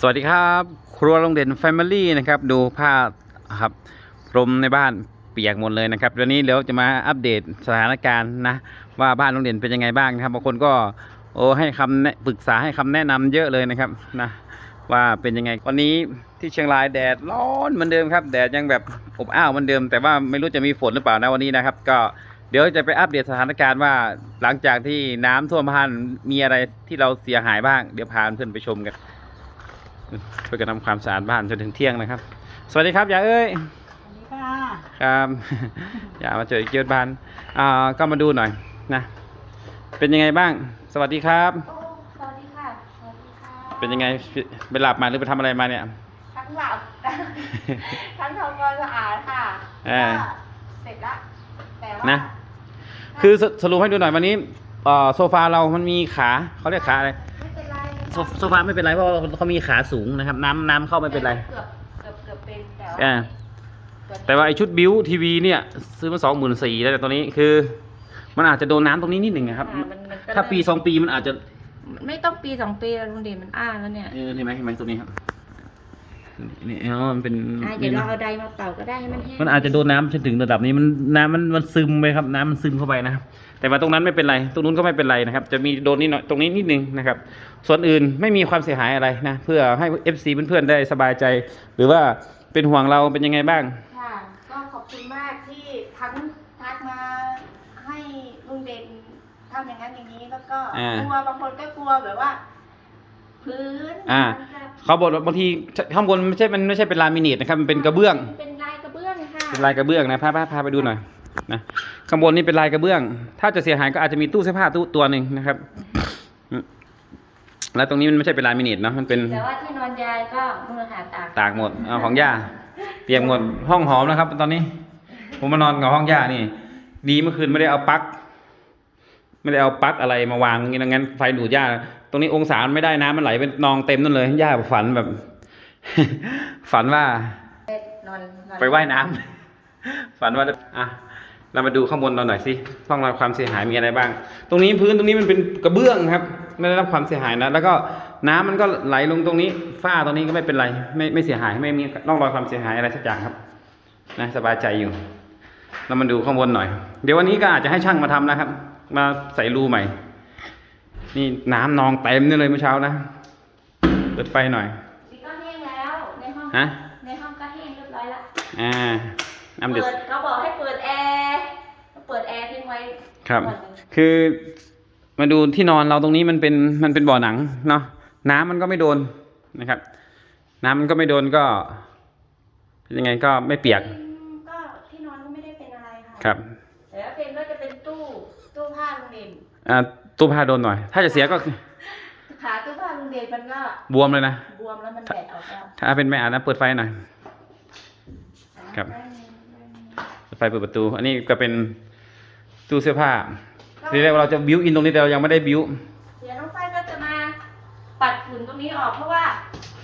สวัสดีครับ ครัวโรงเด่น Family นะครับดูผ้าครับพรมในบ้านเปียกหมดเลยนะครับวันนี้เดี๋ยวจะมาอัปเดตสถานการณ์นะว่าบ้านโรงเด่นเป็นยังไงบ้างนะครับบางคนก็โอ้ให้คำแนะปรึกษาให้คำแนะนำเยอะเลยนะครับนะว่าเป็นยังไงวันนี้ที่เชียงรายแดดร้อนเหมือนเดิมครับแดดยังแบบอบอ้าวเหมือนเดิม แต่ว่าไม่รู้จะมีฝนหรือเปล่านะวันนี้นะครับ ก็เดี๋ยวจะไปอัปเดตสถานการณ์ว่าหลังจากที่น้ำท่วมบ้านมีอะไรที่เราเสียหายบ้าง เดี๋ยวพาเพื่อนไปชมกัน ช่วยกันทำความสะอาดบ้านจนถึงเที่ยงนะครับ สวัสดีครับยายเอ้ยสวัสดีค่ะครับอย่ามาเจอเกียรติบ้านอ่าก็มาดูหน่อยนะ เป็นยังไงบ้าง สวัสดีครับโอ้สวัสดีค่ะ สวัสดีค่ะ เป็นยังไงไปหลับมาหรือไปทำอะไรมาเนี่ย ทั้งหลับ ทั้งทำความสะอาดค่ะเออก็เสร็จละแต่ว่านะ คือสสรุปให้ดูหน่อยวันนี้เอ่อโซฟาเรามันมีขาเขาเรียกขาอะไรไม่เป็นไร โซโซฟาไม่เป็นไรเพราะว่าเขามีขาสูงนะครับ น้ำน้ำเข้าไม่เป็นไร เกือบเกือบเกือบเป็นแต่ว่าอ่า แต่ว่าไอชุดบิวทีวีเนี่ย ซื้อมาสองหมื่นสี่แล้วแต่ตัวนี้คือ มันอาจจะโดนน้ำตรงนี้นิดหนึ่งนะครับอ่ามันมันก็ถ้าปีเริ่มสองปีมันอาจจะ ไม่ต้องปีสองปีแล้วลุงเด่นมันอ้าแล้วเนี่ยเออเห็นไหมเห็นไหมตัวนี้ครับนี่อ๋อมันเป็นอ่าเดี๋ยวเราเอาไดร์มาเป่าก็ได้ให้มันแห้งมันอาจจะโดนน้ำจนถึงระดับนี้มันน้ำมันมันซึมไปครับ น้ำมันซึมเข้าไปนะครับ แต่ว่าตรงนั้นไม่เป็นไร ตรงนู้นก็ไม่เป็นไรนะครับ จะมีโดนนิดหน่อยตรงนี้นิดนึงนะครับ ส่วนอื่นไม่มีความเสียหายอะไรนะ เพื่อให้ FC เพื่อนๆได้สบายใจ หรือว่าเป็นห่วงเราเป็นยังไงบ้าง ค่ะ ก็ขอบคุณมากที่ทั้งทักมาให้ลุงเด่นทำอย่างนั้นอย่างนี้แล้วก็อ่า กลัวบางคนก็กลัวแบบว่า พื้นอ่า มันจะเขาบอกว่าบางทีข้างบนไม่ใช่มันไม่ใช่เป็นลามิเนตนะครับ มันเป็นกระเบื้อง เป็นลายกระเบื้องค่ะเป็นลายกระเบื้องนะพาพาพาไปดูหน่อยนะ ข้างบนนี่เป็นลายกระเบื้อง ถ้าจะเสียหายก็อาจจะมีตู้เสื้อผ้าตู้ตัวหนึ่งนะครับอืมแล้วตรงนี้มันไม่ใช่เป็นลายมินิทเนาะ มันเป็น แต่ว่าที่นอนยายก็มือหาตากตากหมดเอาของย่าเปียกหมดห้องหอมนะครับ ตอนนี้ ผมมานอนกับห้องย่านี่ ดีเมื่อคืนไม่ได้เอาปลั๊ก ไม่ได้เอาปลั๊กอะไรมาวางอย่างงี้นะงั้นไฟดูดย่า ตรงนี้องศามันไม่ได้น้ำมันไหลเป็นนองเต็มนั่นเลย ย่าฝันแบบ ฝันว่า นอนนอนไปว่ายน้ำ ฝันว่าจะอะ เรามาดูข้างบนเราหน่อยสิห้องเราความเสียหายมีอะไรบ้าง ตรงนี้พื้นตรงนี้มันเป็นกระเบื้องครับ ไม่ได้รับความเสียหายนะ แล้วก็น้ำมันก็ไหลลงตรงนี้ ฝ้าตรงนี้ก็ไม่เป็นไร ไม่ไม่เสียหาย ไม่มีร่องรอยความเสียหายอะไรสักอย่างครับ นะสบายใจอยู่ เรามาดูข้างบนหน่อย เดี๋ยววันนี้ก็อาจจะให้ช่างมาทำนะครับ มาใส่รูใหม่ นี่น้ำนองเต็มนี่เลยเมื่อเช้านะ เปิดไฟหน่อยนี่ก็แห้งแล้วในห้องฮะในห้องก็แห้งเรียบร้อยละ อ่าน้ำเดือดเปิดเขาบอกให้เปิดแอร์เปิดแอร์ทิ้งไว้ ครับก่อนหนึ่งคือมาดูที่นอนเราตรงนี้มันเป็นมันเป็นบ่อหนังเนาะน้ำมันก็ไม่โดนนะครับ น้ำมันก็ไม่โดนก็ยังไงก็ไม่เปียกอืมก็ที่นอนก็ไม่ได้เป็นอะไรค่ะครับแต่ว่าเป็นก็จะเป็นตู้ตู้ผ้าลุงเด่นอ่าตู้ผ้าโดนหน่อย ถ้าจะเสียก็คือขาตู้ผ้าลุงเด่นมันก็บวมเลยนะบวมแล้วมันแดดออกแล้วถ้าเป็นไม่อาบนะเปิดไฟหน่อยครับได้ได้เปิดไฟเปิดประตู อันนี้ก็เป็น ตู้เสื้อผ้าทีแรกเราจะบิวอินตรงนี้แต่เรายังไม่ได้บิวเดี๋ยวน้องฝ้ายก็จะมาปัดฝุ่นตรงนี้ออกเพราะว่า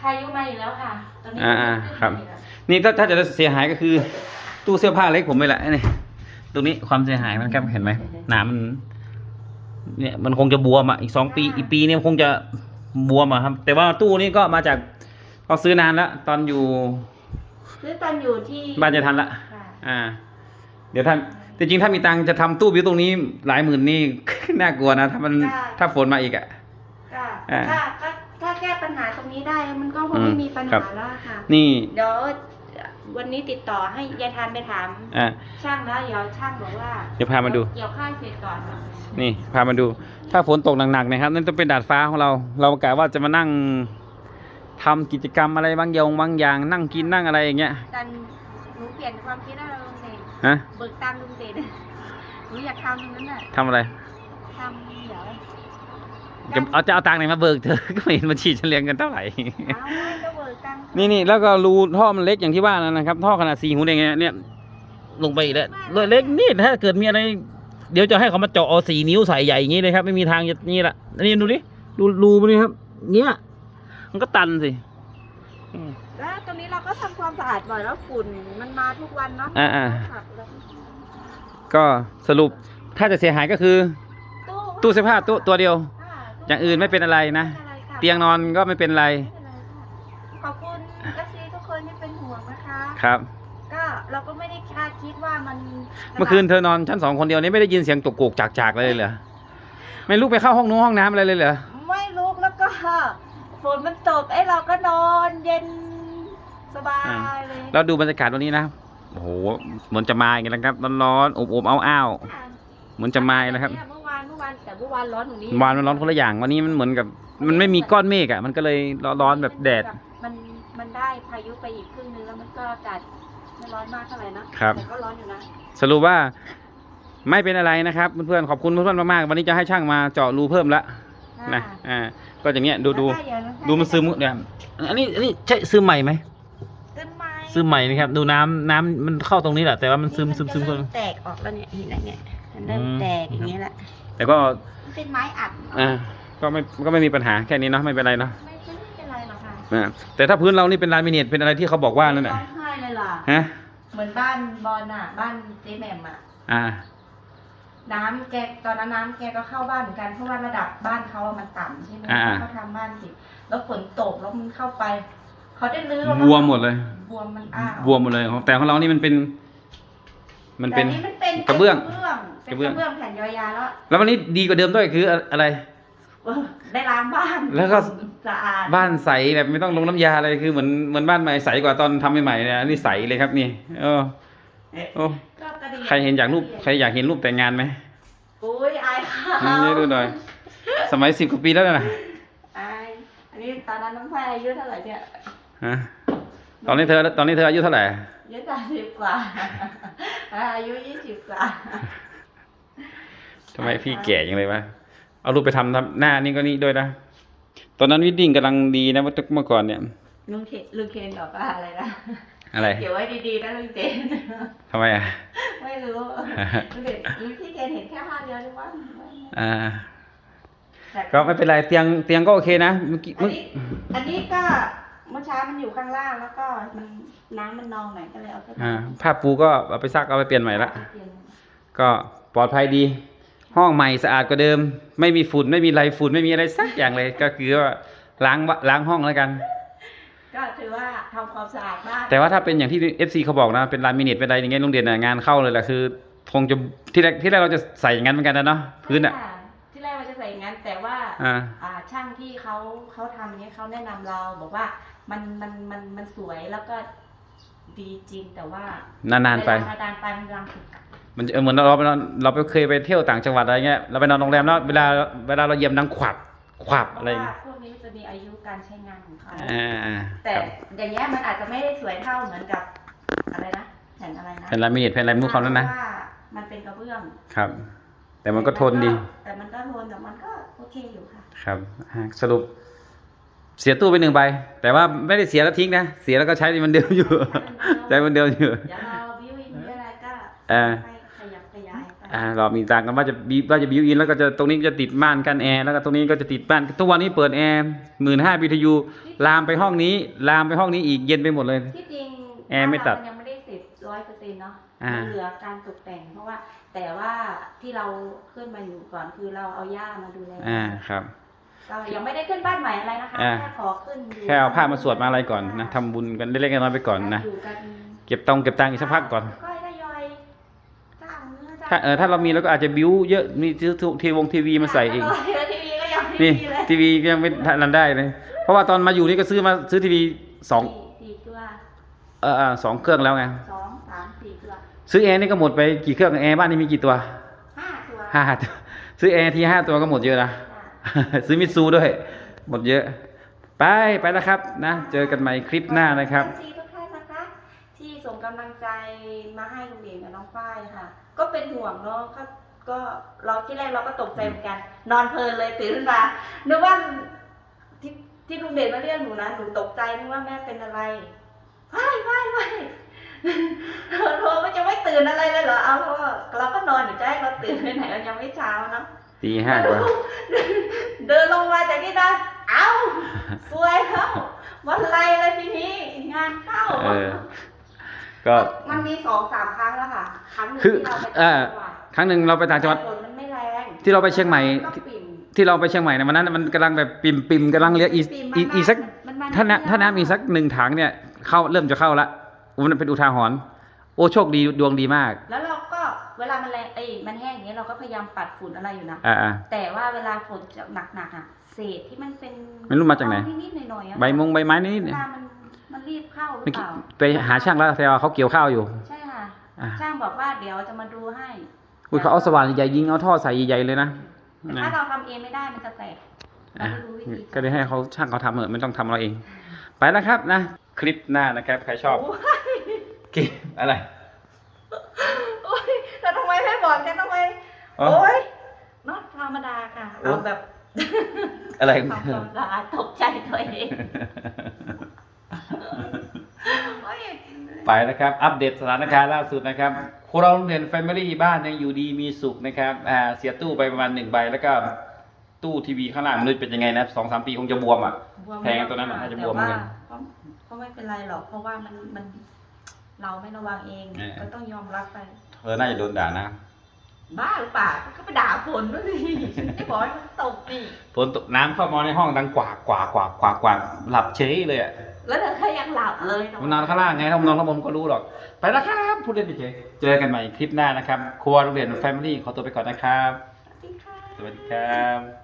พายุมาอยู่แล้วค่ะตอนนี้อ่าอ่าครับขึ้นอยู่แล้วนี่ถ้าถ้าจะเสียหายก็คือ ตู้เสื้อผ้าเล็กผมไปแหละนี่ตรงนี้ความเสียหายมันครับเห็นไหมหนามมันเนี่ยมันคงจะบวมอะอีกสองปีอีกปีนี้มันคงจะบวมอะครับ แต่ว่าตู้นี้ก็มาจากเราซื้อนานแล้วตอนอยู่ซื้อตอนอยู่ที่บ้านจะทันละค่ะอ่า เดี๋ยวท่าน แต่จริงๆถ้ามีตังค์จะทำตู้บิวตรงนี้หลายหมื่นนี่ น่ากลัวนะ ถ้ามันถ้าฝนมาอีกอะก็อ่าถ้าถ้าถ้าแก้ปัญหาตรงนี้ได้มันก็คงอืมไม่มีปัญครัหาบ แล้วค่ะ นี่เดี๋ยววันนี้ติดต่อให้ยายทานไปถาม อ่าช่างแล้วเดี๋ยวช่างบอกว่าเดี๋ยวพามาดู เกี่ยวข้าวเสร็จก่อนนี่พามาดู ถ้าฝนตกหนักๆนะครับ นั่นจะเป็นดาดฟ้าของเรา เรากะว่าจะมานั่งทำกิจกรรมอะไรบางอย่างบางอย่าง นั่งกินนั่งอะไรอย่างเงี้ยกันหนูเปลี่ยนความคิดแล้วลุงเด่น ฮะเบิกตามลุงเด่นหนูอยากทำตรงนั้นน่ะทำอะไรทำเดี๋ยวจะเอาจะเอาตังค์ไหนมาเบิกเธอ ก็ไม่เห็นบัญชีฉันเรียงกันเท่าไหร่ เอาไม่ก็เบิกตามนี่นี่แล้วก็รูท่อมันเล็กอย่างที่ว่านั่นนะครับ ท่อขนาดสี่หูอย่างเงี้ยเนี่ย ลงไปอีกแล้วเล็กนี่ถ้าเกิดมีอะไร เดี๋ยวจะให้เขามาเจาะเอาสี่นิ้วใส่ใหญ่อย่างงี้เลยครับ ไม่มีทางจะนี่ละนี่ดูดิดูรูมันนี่ครับ เนี้ยมันก็ตันสิอืม แล้วตรงนี้เราก็ทำความสะอาดบ่อยแล้วฝุ่นมันมาทุกวันเนาะอ่าอ่า ขับแล้วก็สรุปถ้าจะเสียหายก็คือ ตู้ตู้เสื้อผ้าตู้ตัวเดียวอ่าอย่างอื่นไม่เป็นอะไรนะ ไม่ป็ไรค่ะเตียงนอนก็ไม่เป็นไรไม่เป็นไรค่ะขอบคุณเอฟซีทุกคนที่เป็นห่วงนะคะ ครับ ก็เราก็ไม่ได้คาดคิดว่ามันเมื่อคืนเธอนอนชั้นสองคนเดียวนี้ไม่ได้ยินเสียงตุกกุกจากจากๆเลยเหรอไม่ลุกไปเข้าห้องนู้นห้องน้ำอะไรเลยเหรอไม่ลุกแล้วก็ ฝนมันตกไอ้เราก็นอนเย็นสบายเลยแล้วดูบรรยากาศวันนี้นะโอ้โหเหมือนจะมาอย่างนี้นะครับร้อนๆอบๆอ้าวๆเหมือนจะมาอีกแล้วครับ เมื่อวานเมื่อวานแต่เมื่อวานร้อนกว่านี้วานมันร้อนคนละอย่างวันนี้มันเหมือนกับ มันไม่มีก้อนเมฆอะ มันก็เลยร้อนๆแบบแดด มันมันได้พายุไปอีกครึ่งนึงแล้วมันก็อากาศไม่ร้อนมากเท่าไหร่นะครับ แต่ก็ร้อนอยู่นะสรุปว่าไม่เป็นอะไรนะครับเพื่อนๆขอบคุณเพื่อนๆมากๆวันนี้จะให้ช่างมาเจาะรูเพิ่มละนะอ่า ก็อย่างเงี้ยดูดูแล้วก็อย่างนั้นดูมันซึมเนี่ยอันนี้อันนี้ใช่ซึมใหม่ไหมซึมไหมซึมใหม่นะครับ ดูน้ำน้ำมันเข้าตรงนี้แหละแต่ว่ามันซึมซึมซึมนซึจะมเริ่แตกออกแล้วเนี่ยเห็นไหมเนี่ยมันเริ่มอืมแตกอย่างนี้แหละแต่ก็มันเป็นไม้อัดอ่าก็ไม่ก็ไม่มีปัญหาแค่นี้เนาะไม่เป็นไรเนาะไม่ไม่เป็นไรหรอกค่ะอ่าแต่ถ้าพื้นเรานี่เป็นลามิเนตเป็นอะไรที่เขาบอกว่านั่นแหละร้องไห้เลยล่ะฮะเหมือนบ้านบอลอะ บ้านเจ๊แหม่มอะอ่า น้ำแกตอนนั้นน้ำแกก็เข้าบ้านเหมือนกันเพราะว่าระดับบ้านเขาอะมันต่ำใช่ไหมอ่า เขาทำบ้านสิแล้วฝนตกแล้วมันเข้าไป เขาได้รื้อบวมหมดเลยบวมมันอ้าวบวมหมดเลยของแต่ของเรานี่มันเป็น มันเป็น แต่มันเป็นกระเบื้องเป็นกกระระเบื้เบื้ออง งเป็นกระเบื้องแผ่นยาวๆแล้วแล้ววันนี้ดีกว่าเดิมด้วยคืออะไร เออได้ล้างบ้านแล้วก็ สะอาดบ้านใสแบบไม่ต้องลงน้ำยาอะไรคือเหมือนเหมือนบ้านใหม่ใสกว่าตอนทำใหม่ๆเนี่ยอันนี่ใสเลยครับนี่โอ้โอ้ก็ กระดิ่งใครเห็นอยากรูปใครอยากเห็นรูปแต่งงานไหมโอ้ยอายเขานี่ดูหน่อย สมัยสิบกว่าปีแล้วนะอายอันนี้ตอนนั้นน้องแพรอายุเท่าไหร่เนี่ยฮะตอนนี้เธอตอนนี้เธออายุเท่าไหร่อายุสามสิบกว่าอายุยี่สิบกว่าทำไมพี่แก่ยังเลยวะเอารูปไปทำทำหน้านี่ก็นี่ด้วยนะตอนนั้นวิดดิ้งกำลังดีนะเมื่อก่อนเนี่ย ลุงเคนลุงเคนบอกว่าอะไรนะ อะไรเก็บไว้ดีๆนะลุงเจนทำไมอะ ไม่รู้ลุงเจนลุงพี่เคนเห็นแค่ภาพเดียวหรือว่าอ่าแต่ก็ไม่เป็นไรเตียงเตียงก็โอเคนะเมื่อกี้อันเมื่อนี้อันนี้ก็เมื่อเช้ามันอยู่ข้างล่างแล้วก็มันน้ำมันนองหน่อยก็เลยเอาขึ้นอ่าผ้าปูก็เอาไปซักเอาไปเปลี่ยนใหม่ละเปลี่ยนก็ปลอดภัยดี ห้องใหม่สะอาดกว่าเดิม ไม่มีฝุ่นไม่มีไรฝุ่นไม่มีอะไรสักอย่างเลย ก็คือว่าล้างวะล้างห้องแล้วกัน ก็ถือว่าทำความสะอาดบ้านแต่ว่าถ้าเป็นอย่างที่ FC เขาบอกนะเป็นลามิเนตเป็นอะไรอย่างเงี้ยโรงเรียนน่ะงานเข้าเลยแหละคือคงจะที่แรกที่แรกเราจะใส่อย่างนั้นเหมือนกันนะเนาะพื้นอะค่ะที่แรกว่าจะใส่อย่างนั้น แต่ว่า อ่า อ่าช่างที่เขาเขาทำเนี้ยเขาแนะนำเราบอกว่ามันมันมันมันสวยแล้วก็ดีจริงแต่ว่านานๆไป เวลนานๆไปมันรังถึงมันจะเออเหมือนเราไปนอนเราไปเคยไปเที่ยวต่างจังหวัดอะไรเงี้ยเราไปนอนโรงแรมแล้วเวลาเวลาเราเหยียบดังขวับขวับเพอะไรราะอย่างว่าเงี้ย พวกนี้ มันจะมีอายุการใช้งานของเขาอ่าแต่ครับอย่างเงี้ยมันอาจจะไม่ได้สวยเท่าเหมือนกับอะไรนะแผ่นอะไรนะเป็นลามิเนตเป็นอะไรไม่รู้เขาแล้วนะ เพราว่ามันเป็นกระเบื้องครับ แต่มันก็ทนดี แต่มันก็ทนแต่มันก็โอเคอยู่ค่ะ ครับอ่าสรุป เสียตู้ไปหนึ่งใบ แต่ว่าไม่ได้เสียแล้วทิ้งนะ เสียแล้วก็ใช้มันเดิมอยู่ ใช้มันเดิมอยู่ เดี๋ยวเราบิวอินอะไรก็เออให้ขยับข ยายไปอ่าเรามีต่างกันว่าจะบีว่าจะบิวอินแล้วก็จะตรงนี้จะติดม่านกันแอร์แล้วก็ตรงนี้ก็จะติดม่านทุกวันนี้เปิดแอร์หมื่นห้าบีทยูลามไปห้องนี้ลามไปห้องนี้อีกเย็นไปหมดเลย ที่จริงแอร์ไม่ตัดบ้านเรานยังไม่ได้เสร็จร้อยเปอร์เซ็นต์เนาะอ่ามัมั นเหลือการตกแต่ง เพราะว่า แต่ว่าที่เราขึ้นมาอยู่ก่อนคือเราเอาย่ามาดูแลอ่าครับก็ยังไม่ได้ขึ้นบ้านใหม่อะไรนะคะอ่า แค่ขอขึ้นยู่แค่เอาผ้ามาสวดมาอะไรก่อนนะทำบุญกันเล็กๆน้อยๆไปก่อนนะ อยู่กันเก็บตังค์เก็บตังค์อีกสักพักก่อน ก็ทยอยจ้างเนื้อจ้ง ถ้าเออถ้าเรามีเราก็อาจจะบิวเยอะมีซื้อทีวงทีวีมาใส่เองทีวีก็ยังไม่นี่มีเลยทีวีก็ยังไม่ทันได้เลยเพราะว่าตอนมาอยู่นี่ก็ซื้อมาซื้อทีวีสองสี่สี่ตัวเออเออสองเครื่องแล้วไงสองสามสี่ตัวซื้อแอร์นี่ก็หมดไปกี่เครื่องแอร์บ้านนี่มีกี่ตัวห้าตัวห้าตัวซื้อแอร์ทีห้าตัวก็หมดเยอะนะซื้อมิตซูด้วย หมดเยอะ ไปไปแล้วครับนะ เจอกันใหม่คลิปหน้านะครับ กำลังใจมาให้ลุงเด่นกับน้องฝ้ายค่ะ ก็เป็นห่วงเนาะก็ก็เราที่แรกเราก็ตกใจเหมือนกัน นอนเพลินเลยตื่นขึ้นมานึกว่าที่ที่ลุงเด่นมาเรียกหนูนะหนูตกใจนึกว่าแม่เป็นอะไรไม่ไม่ไม่โทรมันจะไม่ตื่นอะไรเลยเหรอเอาเพราะว่าเราก็นอนอยู่จะให้เราตื่นไปไหนเรายังไม่เช้าเนาะตีห้ากว่าเดินลงมาจากที่นั่นเอ้าสวยแล้ววันไรเลยทีนี้งานเข้าเออ ก็มันมีสองสามครั้งแล้วค่ะครั้งหนึ่งคือที่เราไปเอ่ต่างอจังหวัดครั้งหนึ่งเราไปต่างจังหวัดแต่ฝนมันไม่แรงที่เราไปเชียงใหม่ ก็ปิ่มที่เราไปเชียงใหม่ในยวันนั้นมันกำลังแบบปิ่มปิ่มกำลังเลี้ยงอีกปิ่มอีกมันอีกสัก มันมัถ้าน้ำถ้าน้ำมีสักหนึ่งถังเนี่ยเข้าเริ่มจะเข้าละโอ้มันเป็นอุทาหรณ์โอ้โชคดีดวงดีมากแล้วเราก็เวลามันแรงเอ้ยมันแห้งอย่างเงี้ยเราก็พยายามปัดฝุ่นอะไรอยู่นะ อ่าอ่าแต่ว่าเวลาฝนจะหนักๆอะ เศษที่มันเป็นไม่รู้มาจากไหน นิดๆหน่อยๆอะใบมงใบไม้นี่เวเนี่ย ลามัน มันรีบเข้าหรืเมื่ออเปกี้ล่าไปหาช่างแล้วแต่ว่าเขาเกี่ยวข้าวอยู่ ใช่ค่ะอะ ช่างบอกว่าเดี๋ยวจะมาดูให้อุ้ยเขาเอาสว่านใหญ่ๆยิงเอาท่อใส่ใหญ่ๆเลยนะแต่นะถ้าเราทำเองไม่ได้มันจะแตกเราอะไม่รู้วิธีก็เลยให้เขาช่างเขาทำเถอะไม่ต้องทำเราเอง ไปแล้วครับนะ คลิปหน้านะครับ ใครชอบโอ้ยคลิปอะไรโอ้ยแต่ทำไมไม่บอกกันทำไมอ๋อโอ้ยน็อตธรรมดาค่ะโอ้เอาแบบอะไรทำความสะอาดตกใจตัวเองโอ้ย ไปนะครับ อัปเดตสถานการณ์ล่าสุดนะครับครัวโรงเรียนแฟมิลี่บ้านยังอยู่ดีมีสุขนะครับอ่าเสียตู้ไปประมาณหนึ่งใบแล้วก็ตู้ทีวีข้างล่างมันเป็นยังไงนะสองสามปีคงจะบวมอะบวมแพงตัวนั้นน่ะน่าจะบวมเหมืแต่อนกันก็ก็ไม่เป็นไรหรอก เพราะว่ามันมันเราไม่ระวังเอง เออ ก็ต้องยอมรับไป เธอน่าจะโดนด่านะ บ้าหรือเปล่าก็ไปด่าฝนด้วยสิไอ้บอกให้มันตกนี่ฝนตกน้ำเข้ามาในห้องดังกวากกวากกวากกวากกวากหลับเฉยเลยอะแล้วเธอก็ยังหลับเลยผมนอนข้างล่างไงถ้าผมนอนข้างบนก็รู้หรอก ไปแล้วครับพูดเล่นเฉยๆเจอกันใหม่คลิปหน้านะครับ ครัวโรงเรียนแฟมิลี่ขอตัวไปก่อนนะครับ สวัสดีค่ะสวัสดีครับ